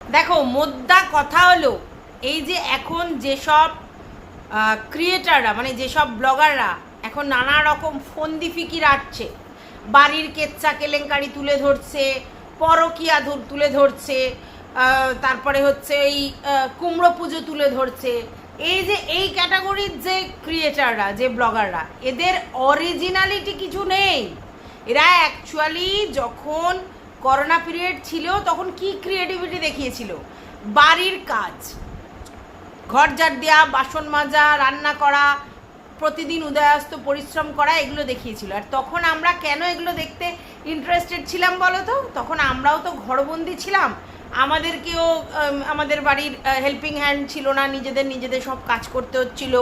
দেখো, মোদ্দা কথা হলো, এই যে এখন যেসব ক্রিয়েটাররা মানে যেসব ব্লগাররা এখন নানা রকম ফন্দি ফিকির আটছে বাড়ির কেচ্চা কেলেঙ্কারি তুলে ধরছে, পরকিয়া তুলে ধরছে তারপরে হচ্ছে এই কুমড়ো পুজো তুলে ধরছে। এই যে, এই ক্যাটাগরির যে ক্রিয়েটাররা যে ব্লগাররা এদের অরিজিনালিটি কিছু নেই। এরা অ্যাকচুয়ালি যখন করোনা পিরিয়ড ছিল, তখন কি ক্রিয়েটিভিটি দেখিয়েছিল? বাড়ির কাজ। ঘর ঝাড় দেওয়া বাসন মাজা, রান্না করা, প্রতিদিন উদয়াস্ত পরিশ্রম করা, এগুলো দেখিয়েছিল। আর তখন আমরা কেন এগুলো দেখতে ইন্টারেস্টেড ছিলাম বলো তো? তখন আমরাও তো ঘরবন্দি ছিলাম। আমাদেরকেও আমাদের বাড়ির হেল্পিং হ্যান্ড ছিল না, নিজেদের নিজেদের সব কাজ করতে হচ্ছিল।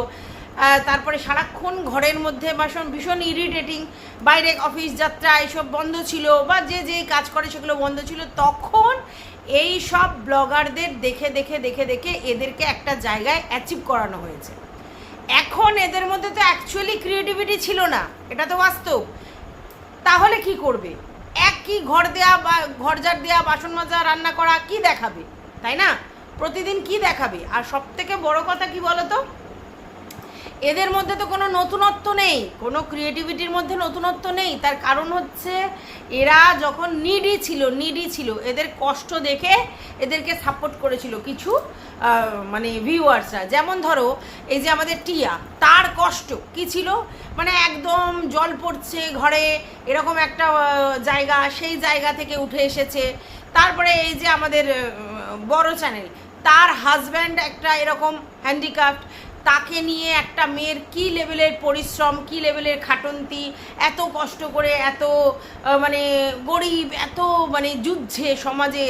তারপরে সারাক্ষণ ঘরের মধ্যে বাসন, ভীষণ ইরিটেটিং বাইরে অফিস, যাত্রা এসব বন্ধ ছিল বা যে যেই কাজ করে সেগুলো বন্ধ ছিল। তখন এই সব ব্লগারদের দেখে দেখে দেখে দেখে এদেরকে একটা জায়গায় অ্যাচিভ করানো হয়েছে। এখন এদের মধ্যে তো অ্যাকচুয়ালি ক্রিয়েটিভিটি ছিল না। এটা তো বাস্তব। তাহলে কি করবে? একই ঘর দেয়া বা ঘর ঝাড় দেয়া, বাসন মাজা, রান্না করা কি দেখাবে? তাই না? প্রতিদিন কি দেখাবে? আর সব থেকে বড় কথা কি বলো তো এদের মধ্যে তো কোনো নতুনত্ব নেই, কোনো ক্রিয়েটিভিটির মধ্যে নতুনত্ব নেই। তার কারণ হচ্ছে এরা যখন নিডি ছিল নিডি ছিল, এদের কষ্ট দেখে এদেরকে সাপোর্ট করেছিল কিছু মানে ভিউয়ার্সরা যেমন ধরো, এই যে আমাদের টিয়া, তার কষ্ট কি ছিল? মানে একদম জল পড়ছে ঘরে, এরকম একটা জায়গা, সেই জায়গা থেকে উঠে এসেছে। তারপরে এই যে আমাদের বড় চ্যানেল তার হাজব্যান্ড একটা এরকম হ্যান্ডিক্রাফট তাকে নিয়ে একটা মেয়ের কি লেভেলের পরিশ্রম, কি লেভেলের খাটন্তি, এত কষ্ট করে, এত মানে গরিব, এত মানে যুদ্ধে, সমাজে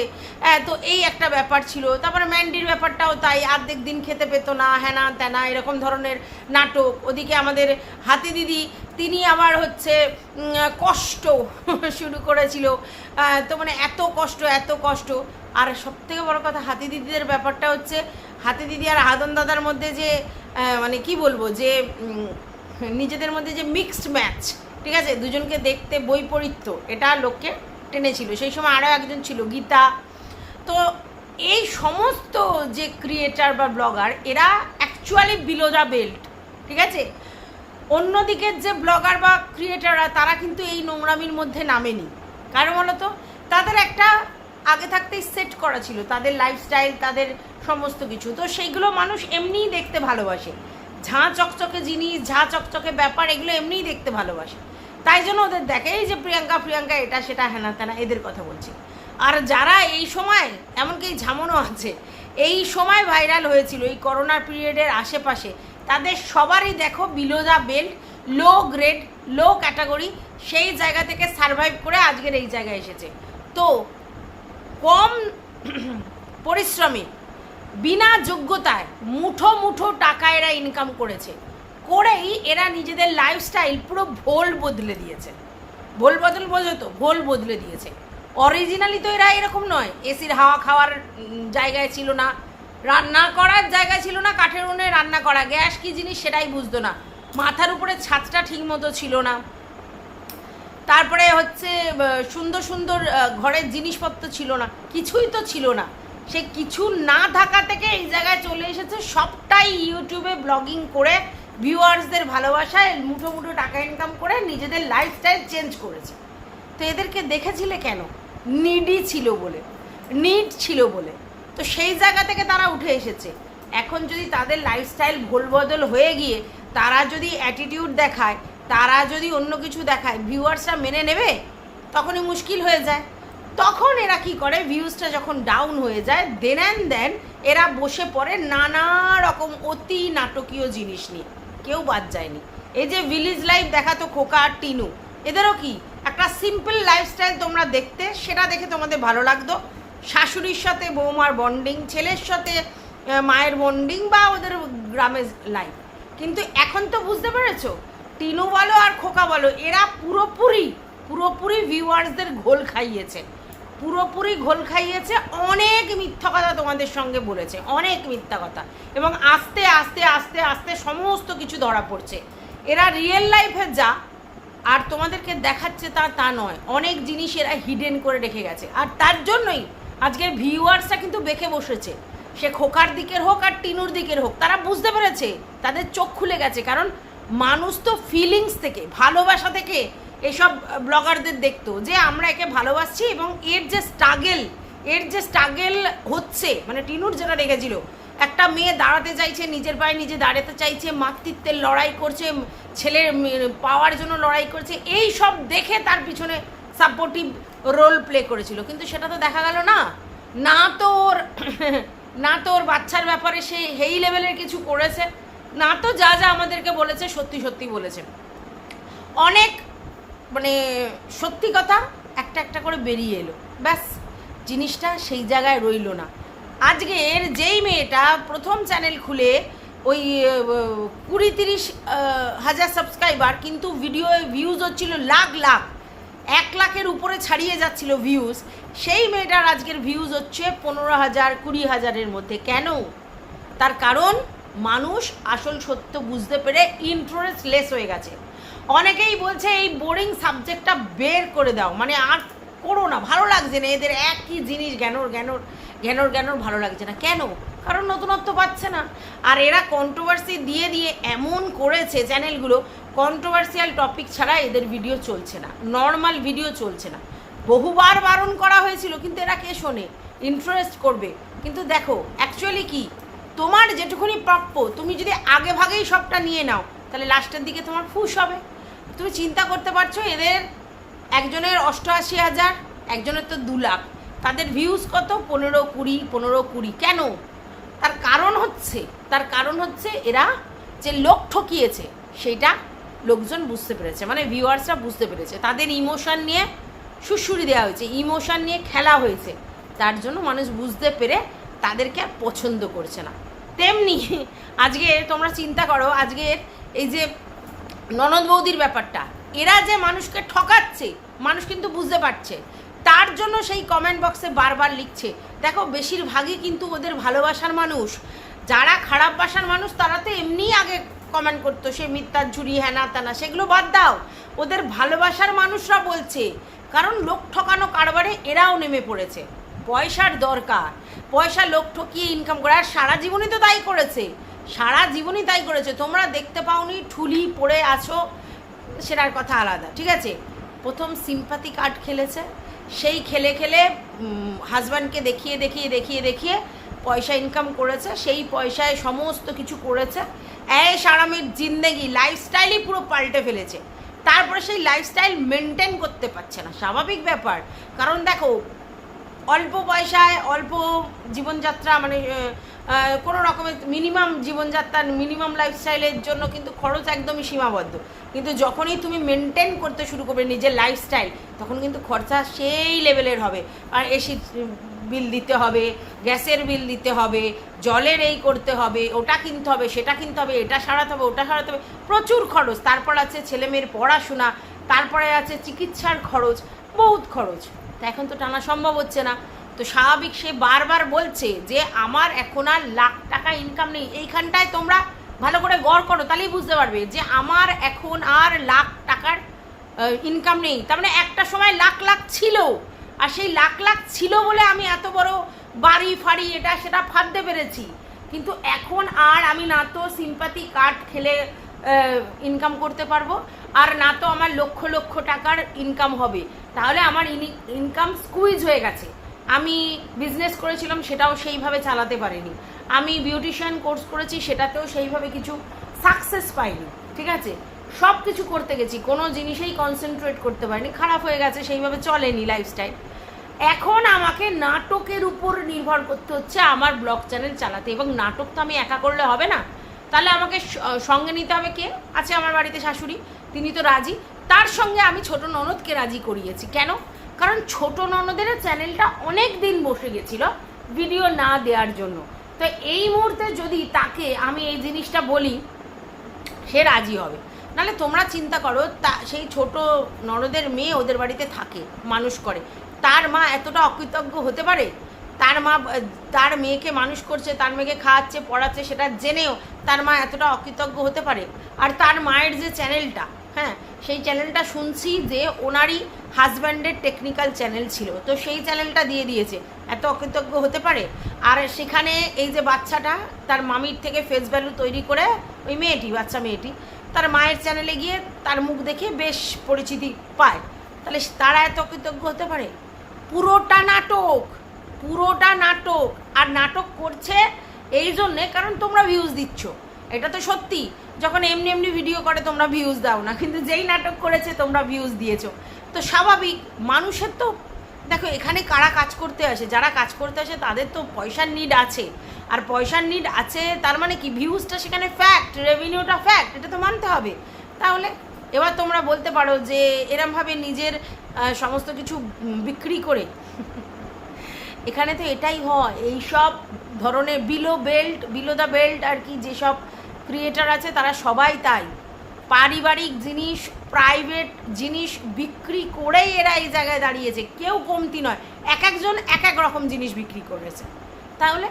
এত তো এই একটা ব্যাপার ছিল। তারপরে ম্যান্ডির ব্যাপারটাও তাই অর্ধেক দিন খেতে পেতো না হ্যানা ত্যানা এরকম ধরনের নাটক। ওদিকে আমাদের হাতি দিদি তিনি আবার হচ্ছে কষ্ট শুরু করেছিল। তো মানে এত কষ্ট এত কষ্ট। আর সব থেকে বড় কথা হাতি দিদিদের ব্যাপারটা হচ্ছে, হাতি দিদি আর হাদন দাদার মধ্যে যে মানে কি বলব, যে নিজেদের মধ্যে যে মিক্সড ম্যাচ ঠিক আছে? দুজনকে দেখতে বৈপরীত্য, এটা লোককে টেনেছিল। সেই সময় আরও একজন ছিল, গীতা। তো এই সমস্ত যে ক্রিয়েটার বা ব্লগার এরা অ্যাকচুয়ালি বিলো দ্য বেল্ট ঠিক আছে? অন্যদিকের যে ব্লগার বা ক্রিয়েটাররা তারা কিন্তু এই নোংরামির মধ্যে নামেনি। কারণ বলতো? তাদের একটা আগে থাকতেই সেট করা ছিল, তাদের লাইফস্টাইল তাদের সমস্ত কিছু। তো সেইগুলো মানুষ এমনিই দেখতে ভালোবাসে। ঝাঁ চকচকে জিনিস, ঝাঁ চকচকে ব্যাপার, এগুলো এমনিই দেখতে ভালোবাসে। তাই জন্য ওদের দেখে, এই যে প্রিয়াঙ্কা প্রিয়াঙ্কা, এটা সেটা হেনা তেনা, এদের কথা বলছি। আর যারা এই সময়, এমনকি ঝামনও আছে, এই সময় ভাইরাল হয়েছিল, এই করোনার পিরিয়ডের আশেপাশে তাদের সবারই দেখো below the belt low grade low category সেই জায়গা থেকে সারভাইভ করে আজকের এই জায়গায় এসেছে। তো কম পরিশ্রমে, বিনা যোগ্যতায় মুঠো মুঠো টাকা এরা ইনকাম করেছে। করেই এরা নিজেদের লাইফস্টাইল পুরো ভোল বদলে দিয়েছে। ভোল বদল বোঝো তো, ভোল বদলে দিয়েছে। অরিজিনালি তো এরা এরকম নয় এসির হাওয়া খাওয়ার জায়গায় ছিল না রান্না করার জায়গায় ছিল না, কাঠের উনে রান্না করা। গ্যাস কি জিনিস সেটাই বুঝতো না। মাথার উপরে ছাদটা ঠিক মতো ছিল না। তারপরে হচ্ছে সুন্দর সুন্দর ঘরের জিনিসপত্র ছিল না। কিছুই তো ছিল না। সে কিছু না থাকা থেকে এই জায়গায় চলে এসেছে। সবটাই ইউটিউবে ব্লগিং করে ভিউয়ার্সদের ভালোবাসায় মুঠো মুঠো টাকা ইনকাম করে নিজেদের লাইফস্টাইল চেঞ্জ করেছে। তো এদেরকে দেখেছিলে কেন? নিডি ছিল বলে। নিড ছিল বলে। তো সেই জায়গা থেকে তারা উঠে এসেছে। এখন যদি তাদের লাইফস্টাইল ভুল বদল হয়ে গিয়ে তারা যদি অ্যাটিটিউড দেখায়, তারা যদি অন্য কিছু দেখায় ভিউয়ার্সরা মেনে নেবে, তখনই মুশকিল হয়ে যায়। তখন এরা কি করে? ভিউজটা যখন ডাউন হয়ে যায় দেন অ্যান্ড দেন এরা বসে পড়ে নানা রকম অতি নাটকীয় জিনিস নিয়ে। কেউ বাদ যায়নি। এই যে ভিলেজ লাইফ দেখাতো খোকা আর টিনু। এদেরও কি? একটা সিম্পল লাইফস্টাইল তোমরা দেখতে, সেটা দেখে তোমাদের ভালো লাগতো। শাশুড়ির সাথে বৌমার বন্ডিং ছেলের সাথে মায়ের বন্ডিং বা ওদের গ্রামের লাইফ কিন্তু এখন তো বুঝতে পেরেছ? টিনু বলো আর খোকা বলো, এরা পুরোপুরি পুরোপুরি ভিউয়ার্সদের ঘোল খাইয়েছে। পুরোপুরি ঘোল খাইয়েছে, অনেক মিথ্যা কথা তোমাদের সঙ্গে বলেছে, অনেক মিথ্যা কথা। এবং আস্তে আস্তে আস্তে আস্তে সমস্ত কিছু ধরা পড়ছে। এরা রিয়েল লাইফে যা, আর তোমাদেরকে দেখাচ্ছে তা তা নয়। অনেক জিনিস এরা হিডেন করে রেখে গেছে। আর তার জন্যই আজকের ভিউয়ার্সরা কিন্তু বেঁকে বসেছে। সে খোকার দিকের হোক আর টিনুর দিকের হোক, তারা বুঝতে পেরেছে, তাদের চোখ খুলে গেছে, কারণ মানুষ তো ফিলিংস থেকে, ভালোবাসা থেকে এসব ব্লগারদের দেখতো যে আমরা একে ভালোবাসছি এবং এর যে স্ট্রাগেল এর যে স্ট্রাগেল হচ্ছে মানে টিনুর যেটা রেখেছিল একটা মেয়ে দাঁড়াতে চাইছে, নিজের পায়ে নিজে দাঁড়াতে চাইছে, মাতৃত্বের লড়াই করছে, ছেলের পাওয়ার জন্য লড়াই করছে, এই সব দেখে তার পিছনে সাপোর্টিভ রোল প্লে করেছিল। কিন্তু সেটা তো দেখা গেল না। না তো ওর, না তো ওর বাচ্চার ব্যাপারে সে হেই লেভেলের কিছু করেছে। না তো যা যা আমাদেরকে বলেছে, সত্যি সত্যি বলেছে। অনেক মানে সত্যি কথা একটা একটা করে বেরিয়ে এলো। ব্যাস, জিনিসটা সেই জায়গায় রইল না। আজকের যেই মেয়েটা প্রথম চ্যানেল খুলে ওই, কুড়ি তিরিশ হাজার সাবস্ক্রাইবার কিন্তু ভিডিও ভিউজ হচ্ছিল লাখ লাখ। এক লাখের উপরে ছাড়িয়ে যাচ্ছিল ভিউজ সেই মেয়েটার আজকের ভিউজ হচ্ছে পনেরো হাজার, কুড়ি হাজারের মধ্যে। কেন? তার কারণ, মানুষ আসল সত্য বুঝতে পেরে ইন্টারেস্ট লেস হয়ে গেছে। অনেকেই বলছে এই বোরিং সাবজেক্টটা বের করে দাও। মানে আর করো না, ভালো লাগছে না। এদের একই জিনিস, জ্ঞানোর জ্ঞানোর জ্ঞানোর জ্ঞানোর ভালো লাগছে না। কেন? কারণ নতুনত্ব পাচ্ছে না। আর এরা কন্ট্রোভার্সি দিয়ে দিয়ে এমন করেছে চ্যানেলগুলো কন্ট্রোভার্সিয়াল টপিক ছাড়া এদের ভিডিও চলছে না নর্মাল ভিডিও চলছে না। বহুবার বারণ করা হয়েছিল, কিন্তু এরা কে শোনে? ইন্টারেস্ট করবে। কিন্তু দেখো অ্যাকচুয়ালি কি? তোমার যেটুকুনি প্রাপ্য, তুমি যদি আগে ভাগেই সবটা নিয়ে নাও, তাহলে লাস্টের দিকে তোমার ফুস হবে। তুমি চিন্তা করতে পারছ, এদের একজনের অষ্টআশি হাজার, একজনের তো দু লাখ। তাদের ভিউজ কত? পনেরো কুড়ি পনেরো কুড়ি। কেন? তার কারণ হচ্ছে, তার কারণ হচ্ছে এরা যে লোক ঠকিয়েছে, সেইটা লোকজন বুঝতে পেরেছে মানে ভিউয়ার্সরা বুঝতে পেরেছে। তাদের ইমোশন নিয়ে সুশুরি দেওয়া হয়েছে ইমোশন নিয়ে খেলা হয়েছে। তার জন্য মানুষ বুঝতে পেরে তাদেরকে আর পছন্দ করছে না। তেমনি আজকে তোমরা চিন্তা করো আজকের এই যে ননদ বৌদির ব্যাপারটা, এরা যে মানুষকে ঠকাচ্ছে, মানুষ কিন্তু বুঝতে পারছে। তার জন্য সেই কমেন্ট বক্সে বারবার লিখছে, দেখো বেশিরভাগই কিন্তু ওদের ভালোবাসার মানুষ, যারা খারাপ বাসার মানুষ, তারা তো এমনিই আগে কমেন্ট করতো, সে মিথ্যার ঝুড়ি হ্যানা তানা, সেগুলো বাদ দাও। ওদের ভালোবাসার মানুষরা বলছে, কারণ লোক ঠকানো কারবারে এরাও নেমে পড়েছে। পয়সার দরকার। পয়সা লোক ঠকিয়ে ইনকাম করে, আর সারা জীবনই তো তাই করেছে। সারা জীবনই তাই করেছে। তোমরা দেখতে পাওনি, ঠুলি পড়ে আছো, সেটার কথা আলাদা, ঠিক আছে? প্রথম সিম্পাতি কার্ড খেলেছে। সেই খেলে খেলে হাজব্যান্ডকে দেখিয়ে দেখিয়ে দেখিয়ে দেখিয়ে পয়সা ইনকাম করেছে। সেই পয়সায় সমস্ত কিছু করেছে। এই আরামের জিন্দেগি লাইফস্টাইলই পুরো পাল্টে ফেলেছে। তারপরে সেই লাইফস্টাইল মেনটেন করতে পারছে না। স্বাভাবিক ব্যাপার। কারণ দেখো, অল্প পয়সায় অল্প জীবনযাত্রা মানে কোনো রকমের মিনিমাম জীবনযাত্রার মিনিমাম লাইফস্টাইলের জন্য কিন্তু খরচ একদমই সীমাবদ্ধ। কিন্তু যখনই তুমি মেনটেন করতে শুরু করবে নিজের লাইফস্টাইল তখন কিন্তু খরচা সেই লেভেলের হবে। আর এসির বিল দিতে হবে, গ্যাসের বিল দিতে হবে, জলের এই করতে হবে, ওটা কিনতে হবে, সেটা কিনতে হবে, এটা সারাতে হবে, ওটা সারাতে হবে। প্রচুর খরচ। তারপর আছে ছেলেমেয়ের পড়াশোনা, তারপরে আছে চিকিৎসার খরচ, বহুত খরচ। তা এখন তো টানা সম্ভব হচ্ছে না। তো স্বাভাবিক সে বারবার বলছে যে আমার এখন আর লাখ টাকা ইনকাম নেই। এইখানটায় তোমরা ভালো করে গড় করো, তাহলেই বুঝতে পারবে যে আমার এখন আর লাখ টাকার ইনকাম নেই। তার মানে একটা সময় লাখ লাখ ছিল। আর সেই লাখ লাখ ছিল বলে আমি এত বড় বাড়ি ফাড়ি, এটা সেটা ফাঁদতে পেরেছি। কিন্তু এখন আর আমি না তো সিম্পাতি কার্ড খেলে ইনকাম করতে পারব, আর না তো আমার লক্ষ লক্ষ টাকার ইনকাম হবে। তাহলে আমার ইনকাম স্কুইজ হয়ে গেছে। আমি বিজনেস করেছিলাম, সেটাও সেইভাবে চালাতে পারিনি। আমি বিউটিশিয়ান কোর্স করেছি, সেটাতেও সেইভাবে কিছু সাকসেস পাইনি। ঠিক আছে? সব কিছু করতে গেছি, কোনো জিনিসেই কনসেন্ট্রেট করতে পারিনি। খারাপ হয়ে গেছে, সেইভাবে চলেনি লাইফস্টাইল এখন আমাকে নাটকের উপর নির্ভর করতে হচ্ছে আমার ব্লগ চ্যানেল চালাতে। এবং নাটক তো আমি একা করলে হবে না। তাহলে আমাকে সঙ্গে নিতে হবে কে? আছে আমার বাড়িতে শাশুড়ি, তিনি তো রাজি। তার সঙ্গে আমি ছোট ননদকে রাজি করিয়েছি। কেন? কারণ ছোট ননদের চ্যানেলটা অনেক দিন বসে গেছিল ভিডিও না দেওয়ার জন্য। তো এই মুহূর্তে যদি তাকে আমি এই জিনিসটা বলি, সে রাজি হবে। নাহলে তোমরা চিন্তা করো, তা সেই ছোট ননদের মেয়ে ওদের বাড়িতে থাকে, মানুষ করে। তার মা এতটা অকৃতজ্ঞ হতে পারে? তার মা, তার মেয়েকে মানুষ করছে, তার মেয়েকে খাওয়াচ্ছে, পড়াচ্ছে, সেটা জেনেও তার মা এতটা অকৃতজ্ঞ হতে পারে? আর তার মায়ের যে চ্যানেলটা হ্যাঁ সেই চ্যানেলটা শুনছি যে ওনারই হাজব্যান্ডের টেকনিক্যাল চ্যানেল ছিল। তো সেই চ্যানেলটা দিয়ে দিয়েছে। এত অকৃতজ্ঞ হতে পারে? আর সেখানে এই যে বাচ্চাটা, তার মামির থেকে ফেস ভ্যালু তৈরি করে, ওই মেয়েটি, বাচ্চা মেয়েটি, তার মায়ের চ্যানেলে গিয়ে তার মুখ দেখে বেশ পরিচিতি পায়। তাহলে তারা এত কৃতজ্ঞ হতে পারে? পুরোটা নাটক পুরোটা নাটক। আর নাটক করছে এই জন্যে কারণ তোমরা ভিউজ দিচ্ছ। এটা তো সত্যি, যখন এমনি এমনি ভিডিও করে তোমরা ভিউজ দাও না, কিন্তু যেই নাটক করেছে তোমরা ভিউজ দিয়েছ। তো স্বাভাবিক, মানুষের তো, দেখো, এখানে কারা কাজ করতে আসে? যারা কাজ করতে আসে, তাদের তো পয়সার নিড আছে। আর পয়সার নিড আছে, তার মানে কি? ভিউজটা সেখানে ফ্যাক্ট রেভিনিউটা ফ্যাক্ট এটা তো মানতে হবে। তাহলে, এবার তোমরা বলতে পারো যে, এরমভাবে নিজের সমস্ত কিছু বিক্রি করে। এখানে তো এটাই হয়, এই সব ধরনের below belt below the belt আর কি যেসব ক্রিয়েটার আছে তারা সবাই তাই। পারিবারিক জিনিস প্রাইভেট জিনিস বিক্রি করেই এরা এই জায়গায় দাঁড়িয়েছে, কেউ কমতি নয়, এক একজন এক এক রকম জিনিস বিক্রি করেছে। তাহলে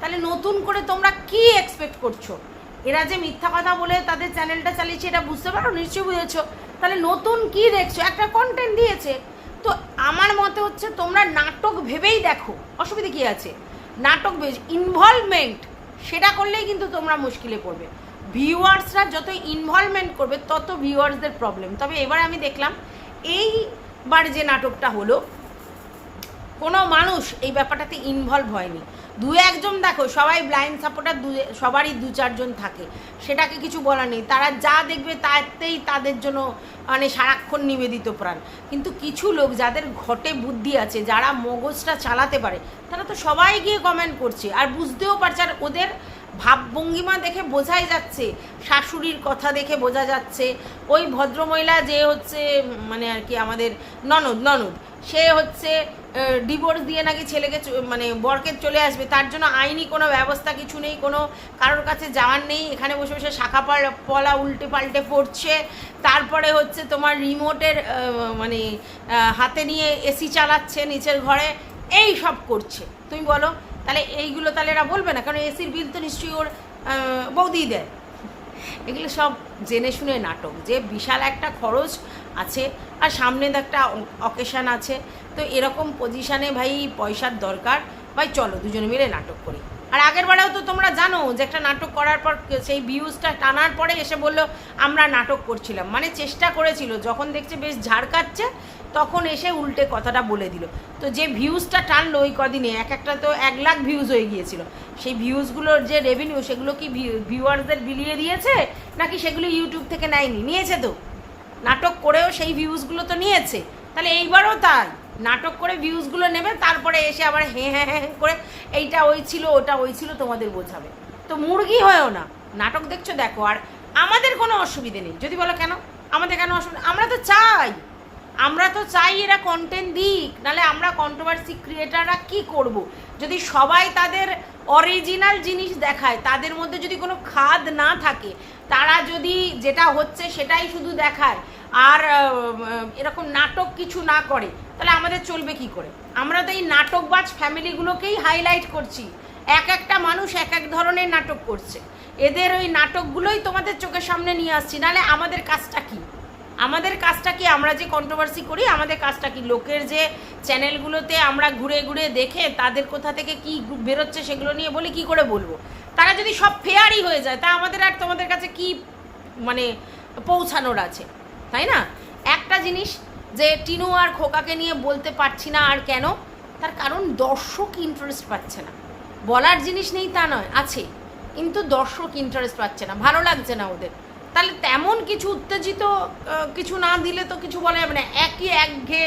তাহলে নতুন করে তোমরা কি এক্সপেক্ট করছ? এরা যে মিথ্যা কথা বলে তাদের চ্যানেলটা চালিয়েছে এটা বুঝতে পারো? নিশ্চয়ই বুঝেছ। তাহলে নতুন কি দেখছ? একটা কন্টেন্ট দিয়েছে। তো আমার মতে হচ্ছে তোমরা নাটক ভেবেই দেখো। অসুবিধা কি আছে? নাটক ইনভলভমেন্ট সেটা করলেই কিন্তু তোমরা মুশকিলে পড়বে। ভিউয়ার্সরা যত ইনভলভমেন্ট করবে, তত ভিউয়ার্সদের প্রবলেম তবে এবার আমি দেখলাম, এইবার যে নাটকটা হলো, কোনো মানুষ এই ব্যাপারটাতে ইনভলভ হয়নি। দু একজন দেখো, সবাই ব্লাইন্ড সাপোর্টার দু, সবারই দু চারজন থাকে। সেটাকে কিছু বলার নেই। তারা যা দেখবে তাতেই তাদের জন্য মানে সারাক্ষণ নিবেদিত প্রাণ। কিন্তু কিছু লোক যাদের ঘটে বুদ্ধি আছে, যারা মগজটা চালাতে পারে, তারা তো সবাই গিয়ে কমেন্ট করছে। আর বুঝতেও পারছে, আর ওদের ভাবভঙ্গিমা দেখে বোঝাই যাচ্ছে, শাশুড়ির কথা দেখে বোঝা যাচ্ছে। ওই ভদ্রমহিলা যে হচ্ছে মানে আর কি আমাদের ননদ ননদ, সে হচ্ছে ডিভোর্স দিয়ে নাকি ছেলেকে মানে বরকে চলে আসবে, তার জন্য আইনি কোনো ব্যবস্থা কিছু নেই, কোনো কারোর কাছে যাওয়ার নেই, এখানে বসে বসে শাখা পাল- উল্টে পাল্টে পড়ছে। তারপরে হচ্ছে তোমার রিমোটের মানে হাতে নিয়ে এসি চালাচ্ছে নিচের ঘরে, এই সব করছে। তুমি বলো, তাহলে এইগুলো তাহলে এরা বলবে না? কারণ এসির বিল তো নিশ্চয়ই ওর বৌদি দেয়। এগুলো সব জেনে শুনে নাটক। যে বিশাল একটা খরচ আছে, আর সামনে একটা অকেশান আছে। তো এরকম পজিশানে ভাই পয়সার দরকার। ভাই চলো দুজনে মিলে নাটক করি। আর আগের বারেও তো তোমরা জানো যে একটা নাটক করার পর সেই ভিউজটা টানার পরে এসে বলল, আমরা নাটক করছিলাম। মানে চেষ্টা করেছিল। যখন দেখছে বেশ ঝাড় কাটছে তখন এসে উল্টে কথাটা বলে দিল। তো যে ভিউজটা টানলো ওই কদিনে, এক একটা তো এক লাখ ভিউজ হয়ে গিয়েছিল। সেই ভিউজগুলোর যে রেভিনিউ সেগুলো কি ভিউয়ার্সদের বিলিয়ে দিয়েছে? নাকি সেগুলো ইউটিউব থেকে নেয়নি? নিয়েছে তো। নাটক করেও সেই ভিউজগুলো তো নিয়েছে। তাহলে এইবারও তাই। নাটক করে ভিউজগুলো নেবে, তারপরে এসে আবার হ্যাঁ হ্যাঁ হ্যাঁ করে এইটা ওই ছিল, ওটা ওই ছিল তোমাদের বোঝাবে। তো মুরগি হয়েও না। নাটক দেখছ দেখো, আর আমাদের কোনো অসুবিধে নেই। যদি বলো কেন? আমাদের কেন অসুবিধা? আমরা তো চাই। আমরা তো চাই এরা কন্টেন্ট দিক, নাহলে আমরা কন্ট্রোভার্সি ক্রিয়েটাররা কি করব। যদি সবাই তাদের অরিজিনাল জিনিস দেখায়, তাদের মধ্যে যদি কোনো খাদ না থাকে, তারা যদি যেটা হচ্ছে সেটাই শুধু দেখায়, আর এরকম নাটক কিছু না করে, তাহলে আমাদের চলবে কি করে? আমরা তো এই নাটকবাজ ফ্যামিলিগুলোকেই হাইলাইট করছি। এক একটা মানুষ এক এক ধরনের নাটক করছে। এদের ওই নাটকগুলোই তোমাদের চোখের সামনে নিয়ে আসছি, নাহলে আমাদের কাজটা কী? আমাদের কাজটা কি আমরা যে কন্ট্রোভার্সি করি, আমাদের কাজটা কি? লোকের যে চ্যানেলগুলোতে আমরা ঘুরে ঘুরে দেখে তাদের কোথা থেকে কি বেরোচ্ছে সেগুলো নিয়ে বলি, কি করে বলব? তারা যদি সব ফেয়ারই হয়ে যায়, তা আমাদের আর তোমাদের কাছে কি মানে পৌঁছানোর আছে? তাই না? একটা জিনিস যে টিনু আর খোকাকে নিয়ে বলতে পারছি না আর কেন, তার কারণ দর্শক ইন্টারেস্ট পাচ্ছে না। বলার জিনিস নেই তা নয়, আছে। কিন্তু দর্শক ইন্টারেস্ট পাচ্ছে না, ভালো লাগছে না ওদের। তাহলে তেমন কিছু উত্তেজিত কিছু না দিলে তো কিছু বলা যাবে না। একই এক ঘে,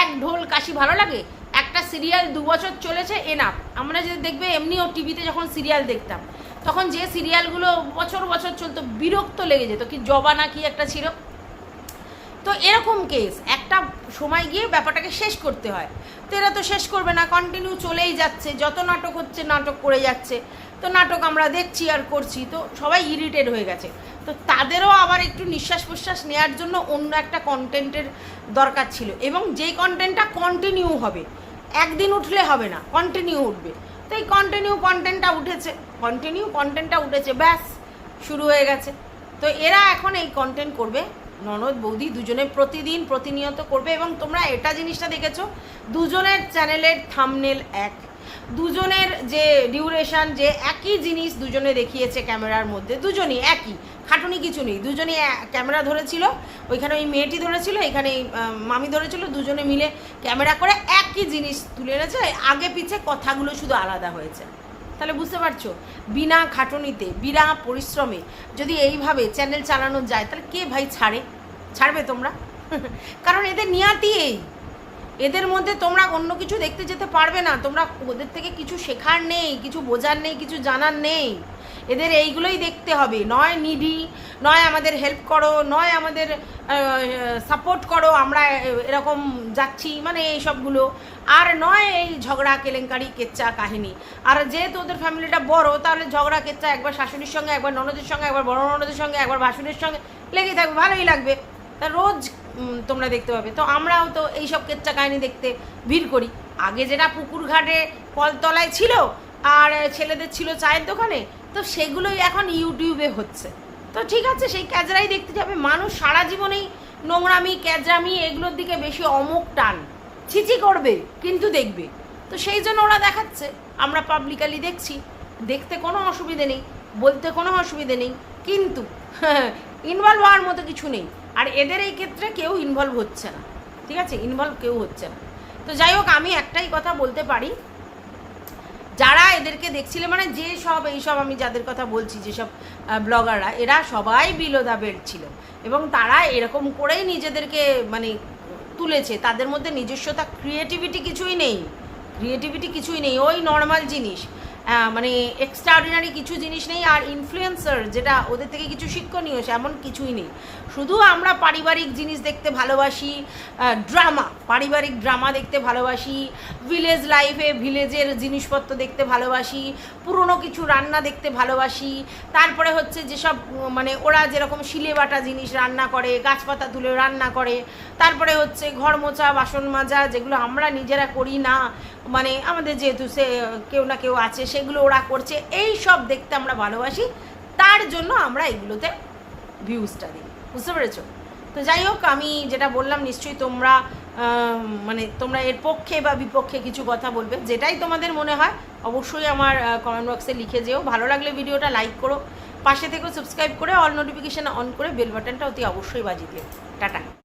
এক ঢোল কাশি ভালো লাগে? একটা সিরিয়াল দু বছর চলেছে এনাফ আমরা যে দেখবে, এমনিও টিভিতে যখন সিরিয়াল দেখতাম, তখন যে সিরিয়ালগুলো বছর বছর চলতো, বিরক্ত লেগে যেত, কি জবানা কি একটা ছিল। তো এরকম কেস একটা সময় গিয়ে ব্যাপারটাকে শেষ করতে হয়। তো এরা তো শেষ করবে না কন্টিনিউ চলেই যাচ্ছে, যত নাটক হচ্ছে, নাটক করে যাচ্ছে। তো নাটক আমরা দেখছি আর করছি, তো সবাই ইরিটেড হয়ে গেছে। তো তাদেরও আবার একটু নিঃশ্বাস প্রশ্বাস নেওয়ার জন্য অন্য একটা কন্টেন্টের দরকার ছিল। এবং যেই কন্টেন্টটা কন্টিনিউ হবে, একদিন উঠলে হবে না কন্টিনিউ উঠবে। তো এই কন্টিনিউ কন্টেন্টটা উঠেছে কন্টিনিউ কন্টেন্টটা উঠেছে, ব্যাস, শুরু হয়ে গেছে। তো এরা এখন এই কন্টেন্ট করবে। ননদ, বৌদি দুজনে প্রতিদিন প্রতিনিয়ত করবে এবং তোমরা এটা জিনিসটা দেখেছ, দুজনের চ্যানেলের থামনেল এক। দুজনের যে ডিউরেশন যে একই জিনিস দুজনে দেখিয়েছে ক্যামেরার মধ্যে, দুজনই একই। খাটুনি কিছু নেই দুজনে ক্যামেরা ধরেছিল, ওইখানে ওই মেয়েটি ধরেছিল এখানে মামি ধরেছিল, দুজনে মিলে ক্যামেরা করে একই জিনিস তুলে এনেছে, আগে পিছে কথাগুলো শুধু আলাদা হয়েছে। তাহলে বুঝতে পারছ? বিনা খাটুনিতে, বিনা পরিশ্রমে যদি এইভাবে চ্যানেল চালানো যায়, তাহলে কে ভাই ছাড়ে? ছাড়বে তোমরা? কারণ এদের নিয়াতি এই। এদের মধ্যে তোমরা অন্য কিছু দেখতে যেতে পারবে না। তোমরা ওদের থেকে কিছু শেখার নেই, কিছু বোঝার নেই, কিছু জানার নেই। এদের এইগুলোই দেখতে হবে। নয় নিডি নয় আমাদের হেল্প করো, নয় আমাদের সাপোর্ট করো, আমরা এরকম যাচ্ছি মানে এই সবগুলো। আর নয় এই ঝগড়া, কেলেঙ্কারি কেচ্চা কাহিনী। আর যেহেতু ওদের ফ্যামিলিটা বড়, তাহলে ঝগড়া কেচ্চা একবার শাশুড়ির সঙ্গে, একবার ননদের সঙ্গে, একবার বড় ননদের সঙ্গে, একবার ভাসুরের সঙ্গে লেগে থাকবে, ভালোই লাগবে। তা রোজ তোমরা দেখতে পাবে। তো আমরাও তো এইসব কেচ্চা কাহিনী দেখতে ভিড় করি। আগে যেটা পুকুর ঘাটে কলতলায় ছিল, আর ছেলেদের ছিল চায়ের দোকানে, তো সেগুলোই এখন ইউটিউবে হচ্ছে। তো ঠিক আছে, সেই ক্যাজরাই দেখতে যাবে। মানুষ সারা জীবনেই নোংরামি, ক্যাজরামি এগুলোর দিকে বেশি অমুক টান। ছিচি করবে, কিন্তু দেখবে। তো সেই জন্য ওরা দেখাচ্ছে। আমরা পাবলিকালি দেখছি। দেখতে কোনো অসুবিধে নেই, বলতে কোনো অসুবিধে নেই, কিন্তু ইনভলভ হওয়ার মতো কিছু নেই। আর এদের এই ক্ষেত্রে কেউ ইনভলভ হচ্ছে না। ঠিক আছে? ইনভলভ কেউ হচ্ছে না। তো যাই হোক, আমি একটাই কথা বলতে পারি। যারা এদেরকে দেখছিলে মানে যে সব এইসব আমি যাদের কথা বলছি যেসব ব্লগাররা এরা সবাই বিলো দা ছিল। এবং তারা এরকম করেই নিজেদেরকে মানে তুলেছে। তাদের মধ্যে নিজস্বতা ক্রিয়েটিভিটি কিছুই নেই। ক্রিয়েটিভিটি কিছুই নেই। ওই নর্মাল জিনিস। মানে এক্সট্রাঅর্ডিনারি কিছু জিনিস নেই, আর ইনফ্লুয়েন্সার যেটা ওদের থেকে কিছু শিক্ষণীয় এমন কিছুই নেই। শুধু আমরা পারিবারিক জিনিস দেখতে ভালোবাসি ড্রামা পারিবারিক ড্রামা দেখতে ভালোবাসি ভিলেজ লাইফে ভিলেজের জিনিসপত্র দেখতে ভালোবাসি, পুরনো কিছু রান্না দেখতে ভালোবাসি, তারপরে হচ্ছে যেসব মানে ওরা যেরকম শিলে বাটা জিনিস রান্না করে, গাছপাতা তুলে রান্না করে, তারপরে হচ্ছে ঘর মোছা, বাসন মাজা, যেগুলো আমরা নিজেরা করি না মানে আমাদের যেহেতু সে, কেউ না কেউ আছে, সেগুলো ওরা করছে, এই সব দেখতে আমরা ভালোবাসি। তার জন্য আমরা এগুলোতে ভিউজটা দিই। বুঝতে পেরেছ? তো যাই হোক, আমি যেটা বললাম, নিশ্চয়ই তোমরা মানে তোমরা এর পক্ষে বা বিপক্ষে কিছু কথা বলবে। যেটাই তোমাদের মনে হয়, অবশ্যই আমার কমেন্ট বক্সে লিখে যেও। ভালো লাগলে ভিডিওটা লাইক করো। পাশে থেকেও সাবস্ক্রাইব করে অল নোটিফিকেশান অন করে বেল বাটনটা অতি অবশ্যই বাজিয়ে দিও। টাটা।